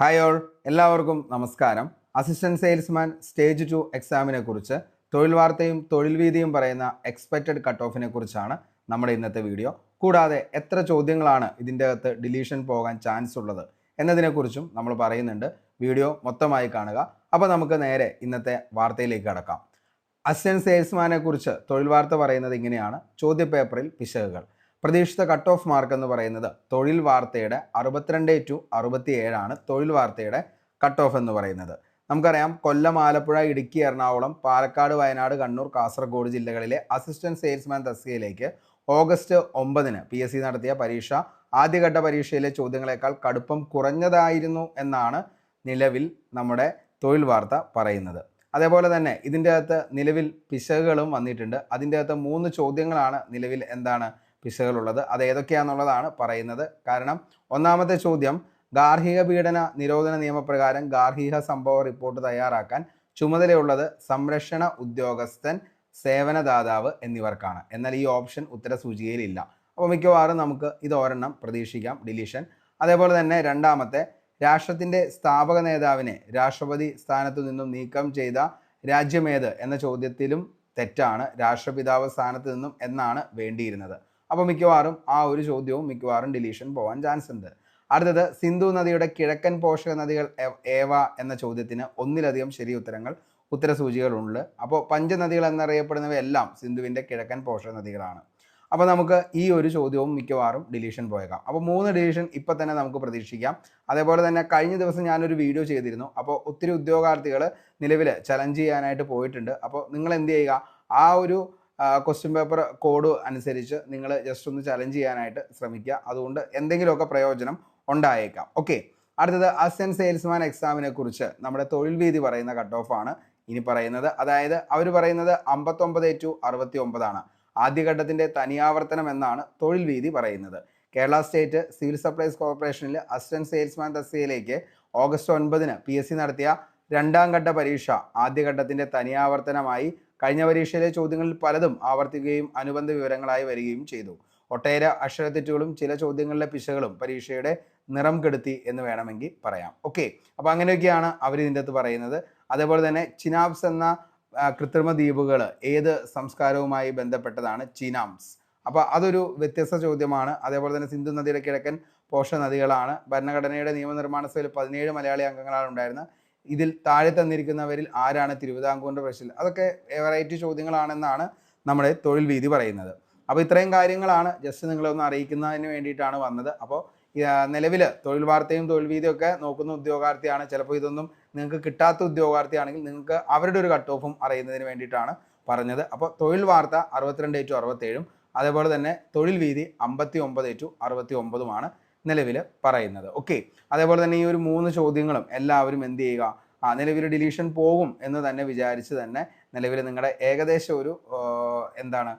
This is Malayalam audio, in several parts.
ഹായ് ഓൾ എല്ലാവർക്കും നമസ്കാരം. അസിസ്റ്റന്റ് സെയിൽസ്മാൻ സ്റ്റേജ് ടു എക്സാമിനെ കുറിച്ച് തൊഴിൽ വാർത്തയും തൊഴിൽ വീതിയും പറയുന്ന എക്സ്പെക്റ്റഡ് കട്ട് ഓഫിനെ കുറിച്ചാണ് നമ്മുടെ ഇന്നത്തെ വീഡിയോ കൂടാതെ എത്ര ചോദ്യങ്ങളാണ് ഇതിന്റെ അകത്ത് ഡിലീഷൻ പോകാൻ ചാൻസ് ഉള്ളത് എന്നതിനെക്കുറിച്ചും നമ്മൾ പറയുന്നുണ്ട്. വീഡിയോ മൊത്തമായി കാണുക. അപ്പോൾ നമുക്ക് നേരെ ഇന്നത്തെ വാർത്തയിലേക്ക് കടക്കാം. അസിസ്റ്റന്റ് സെയിൽസ്മാനെ കുറിച്ച് തൊഴിൽ വാർത്ത പറയുന്നത് ഇങ്ങനെയാണ്. ചോദ്യപേപ്പറിൽ പിശകുകൾ. പ്രതീക്ഷിത കട്ട് ഓഫ് മാർക്ക് എന്ന് പറയുന്നത് തൊഴിൽ വാർത്തയുടെ അറുപത്തിരണ്ട് ടു അറുപത്തി ഏഴാണ് തൊഴിൽ വാർത്തയുടെ കട്ട് ഓഫ് എന്ന് പറയുന്നത്. നമുക്കറിയാം കൊല്ലം ആലപ്പുഴ ഇടുക്കി എറണാകുളം പാലക്കാട് വയനാട് കണ്ണൂർ കാസർഗോഡ് ജില്ലകളിലെ അസിസ്റ്റന്റ് സെയിൽസ്മാൻ തസ്തികയിലേക്ക് ഓഗസ്റ്റ് ഒമ്പതിന് പി എസ് സി നടത്തിയ പരീക്ഷ ആദ്യഘട്ട പരീക്ഷയിലെ ചോദ്യങ്ങളെക്കാൾ കടുപ്പം കുറഞ്ഞതായിരുന്നു എന്നാണ് നിലവിൽ നമ്മുടെ തൊഴിൽ വാർത്ത പറയുന്നത്. അതേപോലെ തന്നെ ഇതിന്റെ അകത്ത് നിലവിൽ പിശകുകളും വന്നിട്ടുണ്ട്. അതിന്റെ അകത്ത് മൂന്ന് ചോദ്യങ്ങളാണ് നിലവിൽ എന്താണ് പിശകുകളുള്ളത്. അത് ഏതൊക്കെയാണെന്നുള്ളതാണ് പറയുന്നത്. കാരണം ഒന്നാമത്തെ ചോദ്യം ഗാർഹിക പീഡന നിരോധന നിയമപ്രകാരം ഗാർഹിക സംഭവ റിപ്പോർട്ട് തയ്യാറാക്കാൻ ചുമതലയുള്ളത് സംരക്ഷണ ഉദ്യോഗസ്ഥൻ സേവനദാതാവ് എന്നിവർക്കാണ്. എന്നാൽ ഈ ഓപ്ഷൻ ഉത്തര ഉത്തരസൂചികയിലില്ല. അപ്പോൾ മിക്കവാറും നമുക്ക് ഇത് ഒരെണ്ണം പ്രതീക്ഷിക്കാം. ഡിലീഷൻ. അതേപോലെ തന്നെ രണ്ടാമത്തെ രാഷ്ട്രത്തിന്റെ സ്ഥാപക നേതാവിനെ രാഷ്ട്രപതി സ്ഥാനത്തു നിന്നും നീക്കം ചെയ്ത രാജ്യമേത് എന്ന ചോദ്യത്തിലും തെറ്റാണ്. രാഷ്ട്രപിതാവ് സ്ഥാനത്ത് നിന്നും എന്നാണ് വേണ്ടിയിരുന്നത്. അപ്പോൾ മിക്കവാറും ആ ഒരു ചോദ്യവും മിക്കവാറും ഡിലീഷൻ പോകാൻ ചാൻസ് ഉണ്ട്. അടുത്തത് സിന്ധു നദിയുടെ കിഴക്കൻ പോഷക നദികൾ ഏവ എന്ന ചോദ്യത്തിന് ഒന്നിലധികം ശരി ഉത്തരങ്ങൾ ഉത്തരസൂചികളുണ്ട് അപ്പോൾ പഞ്ചനദികൾ എന്നറിയപ്പെടുന്നവയെല്ലാം സിന്ധുവിന്റെ കിഴക്കൻ പോഷക നദികളാണ്. അപ്പോൾ നമുക്ക് ഈ ഒരു ചോദ്യവും മിക്കവാറും ഡിലീഷൻ പോയേക്കാം. അപ്പോൾ മൂന്ന് ഡിലീഷൻ ഇപ്പം തന്നെ നമുക്ക് പ്രതീക്ഷിക്കാം. അതേപോലെ തന്നെ കഴിഞ്ഞ ദിവസം ഞാനൊരു വീഡിയോ ചെയ്തിരുന്നു. അപ്പോൾ ഒത്തിരി ഉദ്യോഗാർത്ഥികൾ നിലവിൽ ചലഞ്ച് ചെയ്യാനായിട്ട് പോയിട്ടുണ്ട്. അപ്പോൾ നിങ്ങൾ എന്ത് ചെയ്യുക? ആ ഒരു ക്വസ്റ്റ്യൻ പേപ്പർ കോഡ് അനുസരിച്ച് നിങ്ങൾ ജസ്റ്റ് ഒന്ന് ചലഞ്ച് ചെയ്യാനായിട്ട് ശ്രമിക്കുക. അതുകൊണ്ട് എന്തെങ്കിലുമൊക്കെ പ്രയോജനം ഉണ്ടായേക്കാം. ഓക്കെ അടുത്തത് അസിസ്റ്റന്റ് സെയിൽസ്മാൻ എക്സാമിനെ കുറിച്ച് നമ്മുടെ തൊഴിൽ വീതി പറയുന്ന കട്ട് ഓഫ് ആണ് ഇനി പറയുന്നത്. അതായത് അവർ പറയുന്നത് അമ്പത്തൊമ്പത് ടു അറുപത്തി ഒമ്പതാണ് ആദ്യഘട്ടത്തിന്റെ തനിയാവർത്തനം എന്നാണ് തൊഴിൽ വീതി പറയുന്നത്. കേരള സ്റ്റേറ്റ് സിവിൽ സപ്ലൈസ് കോർപ്പറേഷനിൽ അസിസ്റ്റന്റ് സെയിൽസ്മാൻ തസ്തികയിലേക്ക് ഓഗസ്റ്റ് ഒൻപതിന് പി എസ് സി നടത്തിയ രണ്ടാം ഘട്ട പരീക്ഷ ആദ്യഘട്ടത്തിന്റെ തനിയാവർത്തനമായി കഴിഞ്ഞ പരീക്ഷയിലെ ചോദ്യങ്ങളിൽ പലതും ആവർത്തിക്കുകയും അനുബന്ധ വിവരങ്ങളായി വരികയും ചെയ്തു. ഒട്ടേറെ അക്ഷരത്തെറ്റുകളും ചില ചോദ്യങ്ങളിലെ പിശകളും പരീക്ഷയുടെ നിറം കെടുത്തി എന്ന് വേണമെങ്കിൽ പറയാം. ഓക്കെ അപ്പോൾ അങ്ങനെയൊക്കെയാണ് അവർ ഇതിന്റെ അകത്ത് പറയുന്നത്. അതേപോലെ തന്നെ ചിനാബ്സ് എന്ന കൃത്രിമ ദ്വീപുകൾ ഏത് സംസ്കാരവുമായി ബന്ധപ്പെട്ടതാണ്? ചിനാംസ് അപ്പോൾ അതൊരു വ്യത്യസ്ത ചോദ്യമാണ്. അതേപോലെ തന്നെ സിന്ധു നദിയുടെ കിഴക്കൻ പോഷ നദികളാണ് ഭരണഘടനയുടെ നിയമനിർമ്മാണ സഭയിൽ പതിനേഴ് മലയാളി അംഗങ്ങളാണ് ഉണ്ടായിരുന്നത്. ഇതിൽ താഴെ തന്നിരിക്കുന്നവരിൽ ആരാണ് തിരുവിതാംകൂറിന്റെ പ്രശ്നം? അതൊക്കെ വെറൈറ്റി ചോദ്യങ്ങളാണെന്നാണ് നമ്മുടെ തൊഴിൽ വീതി പറയുന്നത്. അപ്പോൾ ഇത്രയും കാര്യങ്ങളാണ് ജസ്റ്റ് നിങ്ങളെ ഒന്ന് അറിയിക്കുന്നതിന് വേണ്ടിയിട്ടാണ് വന്നത്. അപ്പോൾ നിലവിൽ തൊഴിൽ വാർത്തയും തൊഴിൽ വീതിയും ഒക്കെ നോക്കുന്ന ഉദ്യോഗാർത്ഥിയാണ്. ചിലപ്പോൾ ഇതൊന്നും നിങ്ങൾക്ക് കിട്ടാത്ത ഉദ്യോഗാർത്ഥിയാണെങ്കിൽ നിങ്ങൾക്ക് അവരുടെ ഒരു കട്ട് ഓഫും അറിയുന്നതിന് വേണ്ടിയിട്ടാണ് പറഞ്ഞത്. അപ്പോൾ തൊഴിൽ വാർത്ത അറുപത്തിരണ്ട് ടു അറുപത്തേഴും അതേപോലെ തന്നെ തൊഴിൽ വീതി അമ്പത്തി ഒമ്പത് ടു അറുപത്തി ഒമ്പതുമാണ് നിലവിൽ പറയുന്നത്. ഓക്കെ അതേപോലെ തന്നെ ഈ ഒരു മൂന്ന് ചോദ്യങ്ങളും എല്ലാവരും എന്ത് ചെയ്യുക? ആ നിലവിൽ ഡിലീഷൻ പോകും എന്ന് തന്നെ വിചാരിച്ച് തന്നെ നിലവിൽ നിങ്ങളുടെ ഏകദേശം ഒരു എന്താണ്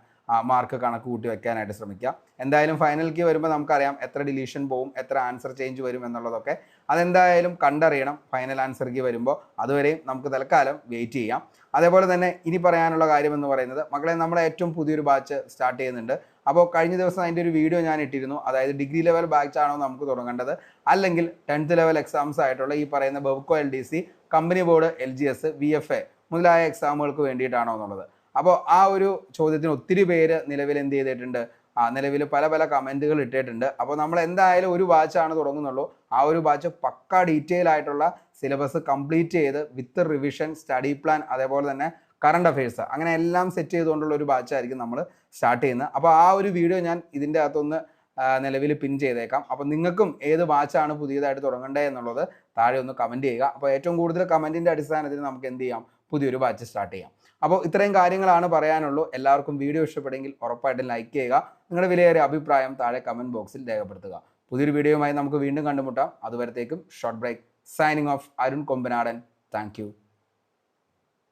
മാർക്ക് കണക്ക് കൂട്ടി വെക്കാനായിട്ട് ശ്രമിക്കുക. എന്തായാലും ഫൈനൽ കീ വരുമ്പോൾ നമുക്കറിയാം എത്ര ഡിലീഷൻ പോവും എത്ര ആൻസർ ചേഞ്ച് വരും എന്നുള്ളതൊക്കെ അതെന്തായാലും കണ്ടറിയണം. ഫൈനൽ ആൻസർ കീ വരുമ്പോൾ അതുവരെയും നമുക്ക് തൽക്കാലം വെയിറ്റ് ചെയ്യാം. അതേപോലെ തന്നെ ഇനി പറയാനുള്ള കാര്യം എന്ന് പറയുന്നത് മക്കളെ നമ്മളെ ഏറ്റവും പുതിയൊരു ബാച്ച് സ്റ്റാർട്ട് ചെയ്യുന്നുണ്ട്. അപ്പോൾ കഴിഞ്ഞ ദിവസം അതിന്റെ ഒരു വീഡിയോ ഞാൻ ഇട്ടിരുന്നു. അതായത് ഡിഗ്രി ലെവൽ ബാച്ച് ആണോ നമുക്ക് തുടങ്ങേണ്ടത് അല്ലെങ്കിൽ ടെൻത്ത് ലെവൽ എക്സാംസ് ആയിട്ടുള്ള ഈ പറയുന്ന Bevco L D C company board L G S V F A മുതലായ എക്സാമുകൾക്ക് വേണ്ടിയിട്ടാണോ എന്നുള്ളത്. അപ്പോൾ ആ ഒരു ചോദ്യത്തിന് ഒത്തിരി പേര് നിലവിൽ എന്ത് ചെയ്തിട്ടുണ്ട്? നിലവിൽ പല പല കമന്റുകൾ ഇട്ടിട്ടുണ്ട്. അപ്പോൾ നമ്മൾ എന്തായാലും ഒരു ബാച്ചാണ് തുടങ്ങുന്നുള്ളൂ. ആ ഒരു ബാച്ച് പക്ക ഡീറ്റെയിൽ ആയിട്ടുള്ള സിലബസ് കംപ്ലീറ്റ് ചെയ്ത് വിത്ത് റിവിഷൻ സ്റ്റഡി പ്ലാൻ അതേപോലെ തന്നെ കറണ്ട് അഫയേഴ്സ് അങ്ങനെ എല്ലാം സെറ്റ് ചെയ്തുകൊണ്ടുള്ള ഒരു ബാച്ചായിരിക്കും നമ്മൾ സ്റ്റാർട്ട് ചെയ്യുന്നത്. അപ്പോൾ ആ ഒരു വീഡിയോ ഞാൻ ഇതിന്റെ അകത്തൊന്ന് നിലവിൽ പിൻ ചെയ്തേക്കാം. അപ്പോൾ നിങ്ങൾക്കും ഏത് ബാച്ചാണ് പുതിയതായിട്ട് തുടങ്ങേണ്ടത് എന്നുള്ളത് താഴെ ഒന്ന് കമന്റ് ചെയ്യുക. അപ്പോൾ ഏറ്റവും കൂടുതൽ കമന്റിന്റെ അടിസ്ഥാനത്തിൽ നമുക്ക് എന്ത് ചെയ്യാം? പുതിയൊരു ബാച്ച് സ്റ്റാർട്ട് ചെയ്യാം. അപ്പോൾ ഇത്രയും കാര്യങ്ങളാണ് പറയാനുള്ളൂ. എല്ലാവർക്കും വീഡിയോ ഇഷ്ടപ്പെടുമെങ്കിൽ ഉറപ്പായിട്ടും ലൈക്ക് ചെയ്യുക. നിങ്ങളുടെ വിലയേറിയ അഭിപ്രായം താഴെ കമന്റ് ബോക്സിൽ രേഖപ്പെടുത്തുക. പുതിയൊരു വീഡിയോയുമായി നമുക്ക് വീണ്ടും കണ്ടുമുട്ടാം. അതുവരത്തേക്കും short break signing off Arun Kombanadan. Thank